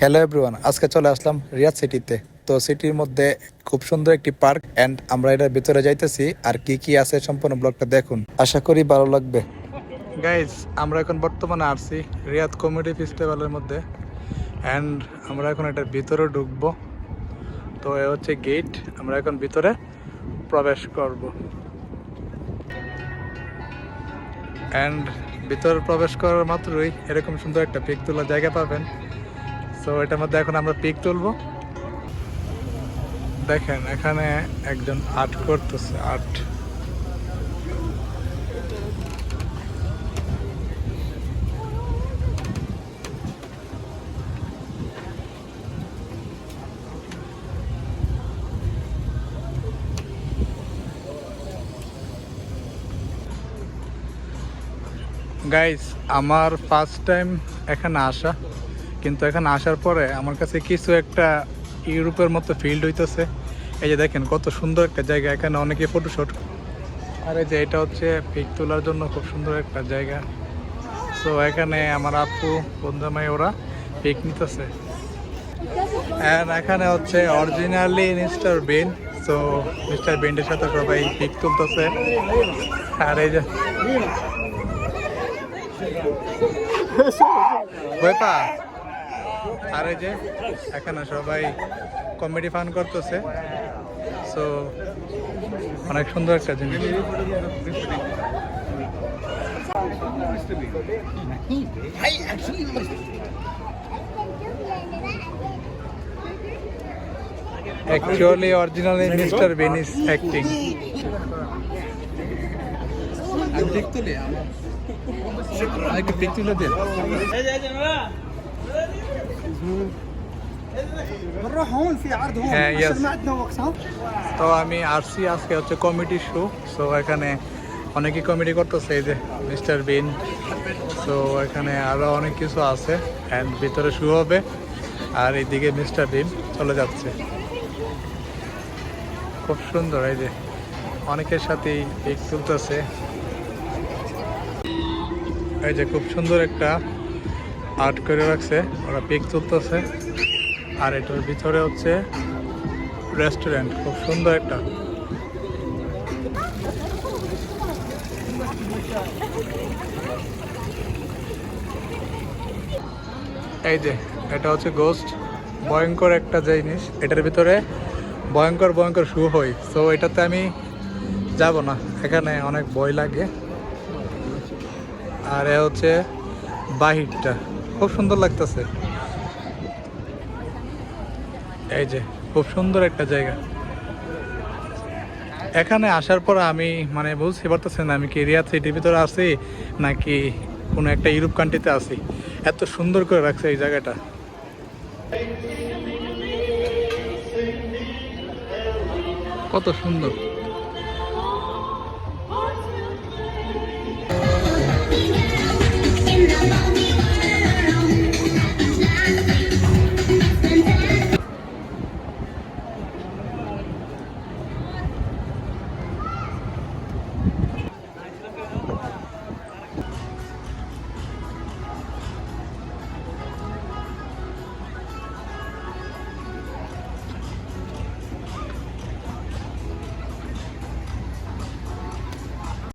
Hello everyone আজকে চলে আসলাম রিয়াদ সিটিতে। তো সিটির মধ্যে খুব সুন্দর একটি পার্ক এন্ড আমরা এটার ভিতরে যাইতেছি। আর কি কি আছে সম্পূর্ণ ব্লগটা দেখুন। আশা করি ভালো লাগবে। গাইজ আমরা এখন বর্তমানে আসছি রিয়াদ কমেডি ফেস্টিভ্যালের মধ্যে অ্যান্ড আমরা এখন এটার ভিতরে ঢুকবো। তো এ হচ্ছে গেট আমরা এখন ভিতরে প্রবেশ করব। অ্যান্ড ভিতরে প্রবেশ করার মাত্রই এরকম সুন্দর একটা পিক তোলার জায়গা পাবেন। তো এটার মধ্যে এখন আমরা পিক তুলবো। দেখেন, এখানে একজন আর্ট করতেছে আর্ট গাইস আমার ফার্স্ট টাইম এখানে আসা। কিন্তু এখানে আসার পরে আমার কাছে কিছু একটা ইউরোপের মতো ফিল্ড হইতেছে। এই যে দেখেন কত সুন্দর একটা জায়গা। এখানে অনেকে ফটোশুট আর এই যে এটা হচ্ছে পিক তোলার জন্য খুব সুন্দর একটা জায়গা। তো এখানে আমার আপু বন্ধুমাই ওরা পিক নিতেছে। এখানে হচ্ছে অরিজিনালি মিস্টার বেন তো মিস্টার বেন্ডের সাথে সবাই পিক তুলতেছে। আর এই যে ভয় পা আর এই যে এখানে সবাই কমেডি ফান করতেছে। সো অনেক সুন্দর একটা জিনিস। Actually originally mister Ben is acting আরেকটা পিক তুলে দিন। তো আমি আসছি আজকে হচ্ছে কমিটি শো সো এখানে অনেকেই কমেডি করতেছে এই যে মিস্টার বিন সো এখানে আরও অনেক কিছু আছে অ্যান্ড ভিতরে শু হবে আর এইদিকে মিস্টার বিন চলে যাচ্ছে। খুব সুন্দর এই যে অনেকের সাথেই পিক তুলতেছে। এই যে খুব সুন্দর একটা আর্ট করে রাখছে, ওরা পিক তুলতেছে। আর এটার ভিতরে হচ্ছে রেস্টুরেন্ট খুব সুন্দর একটা। এই যে, এটা হচ্ছে গোস্ট ভয়ঙ্কর একটা জিনিস। এটার ভিতরে ভয়ঙ্কর ভয়ঙ্কর শু হই সো এটাতে আমি যাব না। এখানে অনেক ভয় লাগে। আর এ হচ্ছে বাহিরটা। খুব সুন্দর লাগতেছে। এই যে খুব সুন্দর একটা জায়গা। এখানে আসার পর আমি মানে বুঝতে পারতেছি না আমি কি রিয়াদ সিটির ভিতরে আছি নাকি কোনো একটা ইউরোপ কান্ট্রিতে আছি? এত সুন্দর করে রাখছে এই জায়গাটা। কত সুন্দর।